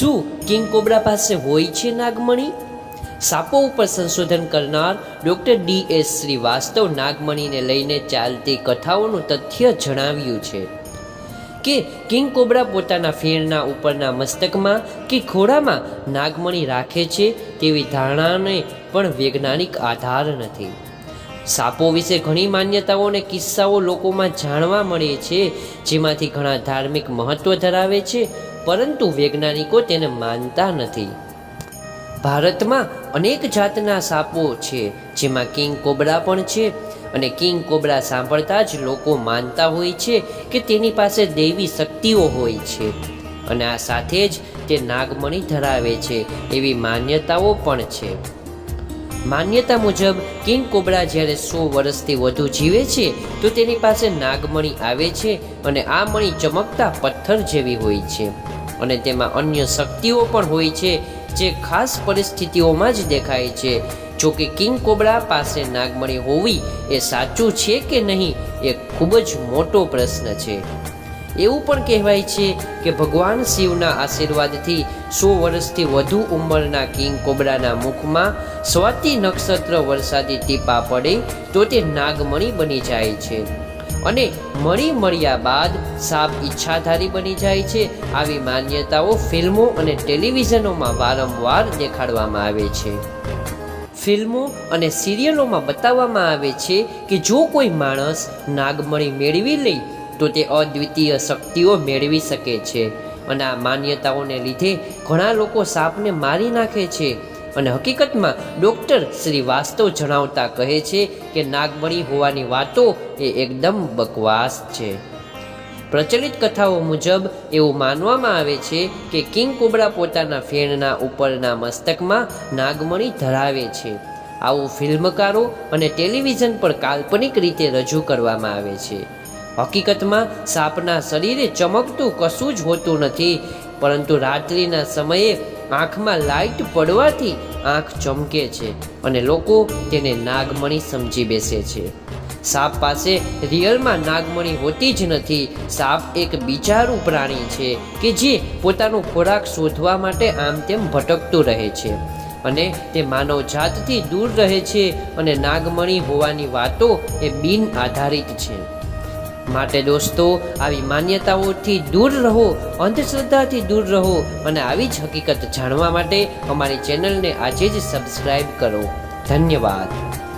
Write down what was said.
શું king cobra પાસે હોય છે નાગમણી? સાપો ઉપર સંશોધન કરનાર ડૉક્ટર ડી એસ શ્રીવાસ્તવ નાગમણીને લઈને ચાલતી કથાઓનું તથ્ય જણાવ્યું છે કે કિંગ કોબ્રા પોતાના ફેરના ઉપરના મસ્તકમાં કે ખોળામાં નાગમણી રાખે છે તેવી ધારણાને પણ વૈજ્ઞાનિક આધાર નથી. સાપો વિશે ઘણી માન્યતાઓ અને કિસ્સાઓ લોકોમાં જાણવા મળે છે, જેમાંથી ઘણા ધાર્મિક મહત્વ ધરાવે છે પરંતુ વૈજ્ઞાનિકો તેને માનતા નથી. ભારતમાં અનેક જાતના સાપો છે, જેમાં કિંગ કોબરા પણ છે અને કિંગ કોબરા સાંભળતા જ લોકો માનતા હોય છે કે તેની પાસે દૈવી શક્તિઓ હોય છે. અને આ સાથે જ તે નાગમણી ધરાવે છે એવી માન્યતાઓ પણ છે. માન્યતા મુજબ, કિંગ કોબરા જ્યારે સો વર્ષથી વધુ જીવે છે, તો તેની પાસે નાગમણી આવે છે અને આ મણી ચમકતા પથ્થર જેવી હોય છે. અને તેમાં અન્ય શક્તિઓ પણ હોય છે, જે ખાસ પરિસ્થિતિઓમાં જ દેખાય છે. જો કે કિંગ કોબરા પાસે નાગમણી હોવી એ સાચું છે કે નહીં, એ ખૂબ જ મોટો પ્રશ્ન છે. એવું પણ કહેવાય છે કે ભગવાન શિવના આશીર્વાદથી સો વર્ષથી વધુ ઉંમરના કિંગ કોબરાના મુખમાં સ્વાતિ નક્ષત્ર વરસાદી ટીપા પડે તો તે નાગમણી બની જાય છે. અને મળી મળ્યા બાદ સાપ ઈચ્છાધારી બની જાય છે. આવી માન્યતાઓ ફિલ્મો અને ટેલિવિઝનોમાં વારંવાર દેખાડવામાં આવે છે. ફિલ્મો અને સિરિયલોમાં બતાવવામાં આવે છે કે જો કોઈ માણસ નાગમણી મેળવી લે, તો તે અદ્વિતીય શક્તિઓ મેળવી શકે છે. અને આ માન્યતાઓને લીધે ઘણા લોકો સાપને મારી નાખે છે. અને હકીકતમાં ડૉક્ટર શ્રી વાસ્તવ જણાવતા કહે છે કે નાગમણી હોવાની વાતો એ એકદમ બકવાસ છે. પ્રચલિત કથાઓ મુજબ એવું માનવામાં આવે છે કે કિંગ કોબરા પોતાના ફેણના ઉપરના મસ્તકમાં નાગમણી ધરાવે છે. આવું ફિલ્મકારો અને ટેલિવિઝન પર કાલ્પનિક રીતે રજૂ કરવામાં આવે છે. હકીકતમાં સાપના શરીરે ચમકતું કશું જ હોતું નથી પરંતુ રાત્રિના સમયે આંખમાં લાઇટ પડવાથી આંખ ચમકે છે અને લોકો તેને નાગમણી સમજી બેસે છે. સાપ પાસે રિયલમાં નાગમણી હોતી જ નથી. સાપ એક બિચારું પ્રાણી છે કે જે પોતાનો ખોરાક શોધવા માટે આમ તેમ ભટકતું રહે છે અને તે માનવ જાતથી દૂર રહે છે અને નાગમણી હોવાની વાતો એ બિન આધારિત છે. માટે દોસ્તો, આવી માન્યતાઓથી દૂર રહો, અંધશ્રદ્ધાથી દૂર રહો અને આવી જ હકીકત જાણવા માટે અમારી ચેનલને આજે જ સબસ્ક્રાઈબ કરો. ધન્યવાદ.